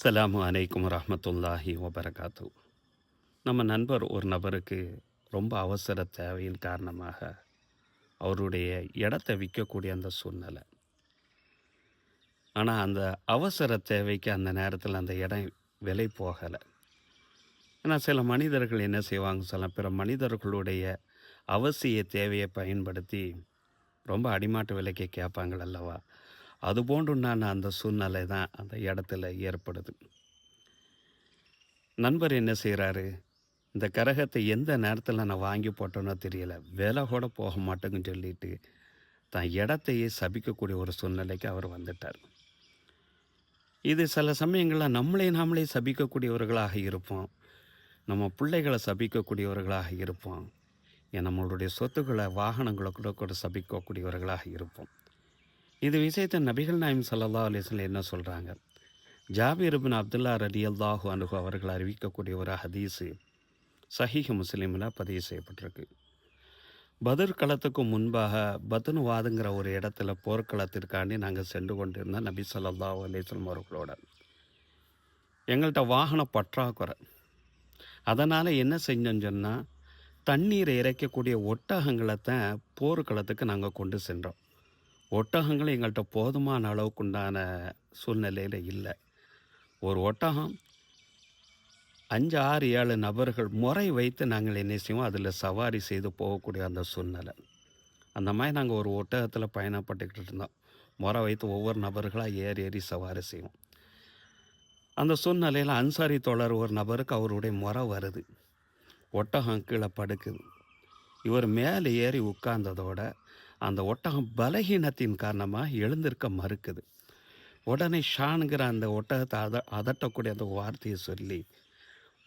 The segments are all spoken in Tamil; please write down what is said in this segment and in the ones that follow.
அஸ்ஸலாமு அலைக்கும் ரஹமத்துல்லாஹி வபரகாத்து நம்ம நண்பர் ஒரு நபருக்கு ரொம்ப அவசர தேவையின் காரணமாக அவருடைய இடத்த விற்கக்கூடிய அந்த சூழ்நிலை. ஆனால் அந்த அவசர தேவைக்கு அந்த நேரத்தில் அந்த இடம் விலை போகலை. ஏன்னா சில மனிதர்கள் என்ன செய்வாங்க சொல்ல பிற மனிதர்களுடைய அவசிய தேவையை பயன்படுத்தி ரொம்ப அடிமாட்டு விலைக்கு கேட்பாங்கள் அல்லவா? அது போன்றுண்டான அந்த சூழ்நிலை தான் அந்த இடத்துல ஏற்படுது. நண்பர் என்ன செய்கிறாரு இந்த கரகத்தை எந்த நேரத்தில் நான் வாங்கி போட்டேனோ தெரியல. விலை கூட போக மாட்டேங்குன்னு சொல்லிட்டு தான் இடத்தையே சபிக்கக்கூடிய ஒரு சூழ்நிலைக்கு அவர் வந்துட்டார். இது சில சமயங்களில் நம்மளே நாமளே சபிக்கக்கூடியவர்களாக இருப்போம். நம்ம பிள்ளைகளை சபிக்கக்கூடியவர்களாக இருப்போம். நம்மளுடைய சொத்துக்களை வாகனங்களை கூட கூட சபிக்கக்கூடியவர்களாக இருப்போம். இது விஷயத்தை நபிகள் நாயம் சல்லா அலிஸ்ல என்ன சொல்கிறாங்க ஜாபிர்பின் அப்துல்லா ரலி அல்லாஹு அனுகு அவர்கள் அறிவிக்கக்கூடிய ஒரு ஹதீஸு சஹீஹ் முஸ்லீமில் பதிவு செய்யப்பட்டிருக்கு. பதர் களத்துக்கு முன்பாக பத்னுவாதுங்கிற ஒரு இடத்துல போர்க்களத்திற்காண்டி நாங்கள் சென்று கொண்டிருந்தோம் நபி சொல்லல்லா அலிஸ்லம் அவர்களோட. எங்கள்கிட்ட வாகன பற்றாக்குறை. அதனால் என்ன செஞ்சோன்னு சொன்னால் தண்ணீரை இறைக்கக்கூடிய ஒட்டகங்களை தான் போர்க்களத்துக்கு நாங்கள் கொண்டு சென்றோம். ஒட்டகங்கள் எங்கள்கிட்ட போதுமான அளவுக்கு உண்டான சூழ்நிலையில் இல்லை. ஒரு ஒட்டகம் அஞ்சு ஆறு ஏழு நபர்கள் முறை வைத்து நாங்கள் என்ன செய்வோம்? அதில் சவாரி செய்து போகக்கூடிய அந்த சூழ்நிலை. அந்த மாதிரி நாங்கள் ஒரு ஒட்டகத்தில் பயணப்பட்டுக்கிட்டு இருந்தோம். முறை வைத்து ஒவ்வொரு நபர்களாக ஏறி ஏறி சவாரி செய்வோம். அந்த சூழ்நிலையில் அன்சாரி தோழர் ஒரு நபருக்கு அவருடைய முறை வருது. ஒட்டகம் கீழே படுக்குது. இவர் மேலே ஏறி உட்கார்ந்ததோட அந்த ஒட்டகம் பலகீனத்தின் காரணமாக எழுந்திருக்க மறுக்குது. உடனே ஷானுங்கிற அந்த ஒட்டகத்தை அத அதட்டக்கூடிய அந்த வார்த்தையை சொல்லி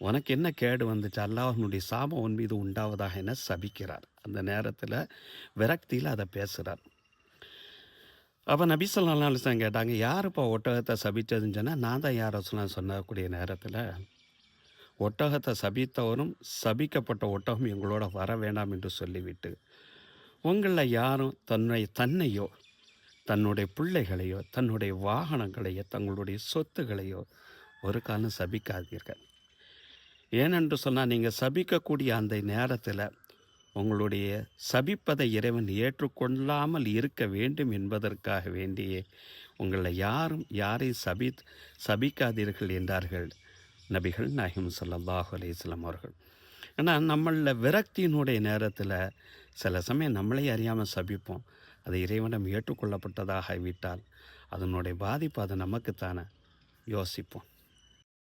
உனக்கு என்ன கேடு வந்துச்சு? அல்லாஹனுடைய சாபம் உன் மீது உண்டாவதாக என சபிக்கிறார். அந்த நேரத்தில் விரக்தியில் அதை பேசுகிறார் அப்போ நபிசல்லாம் கேட்டாங்க யாருப்பா ஒட்டகத்தை சபித்ததுன்னு சொன்னால் நான் தான் யார் சொல்லலாம் சொன்னக்கூடிய நேரத்தில் ஒட்டகத்தை சபித்தவரும் சபிக்கப்பட்ட ஒட்டகம் எங்களோட வர வேண்டாம் என்று சொல்லிவிட்டு உங்களில் யாரும் தன்னை தன்னையோ தன்னுடைய பிள்ளைகளையோ தன்னுடைய வாகனங்களையோ தங்களுடைய சொத்துகளையோ ஒரு காலம் சபிக்காதீர்கள். ஏனென்று சொன்னால் நீங்கள் சபிக்கக்கூடிய அந்த நேரத்தில் உங்களுடைய சபிப்பதை இறைவன் ஏற்றுக்கொள்ளாமல் இருக்க வேண்டும் என்பதற்காக வேண்டியே உங்களை யாரும் யாரையும் சபி சபிக்காதீர்கள் என்றார்கள் நபிகள் நாயகம் ஸல்லல்லாஹு அலையம் அவர்கள். ஆனால் நம்மளில் விரக்தியினுடைய நேரத்தில் சில சமயம் நம்மளே அறியாமல் சபிப்போம். அது இறைவனம் ஏற்றுக்கொள்ளப்பட்டதாக விட்டால் அதனுடைய பாதிப்பு அது நமக்குத்தானே? யோசிப்போம்.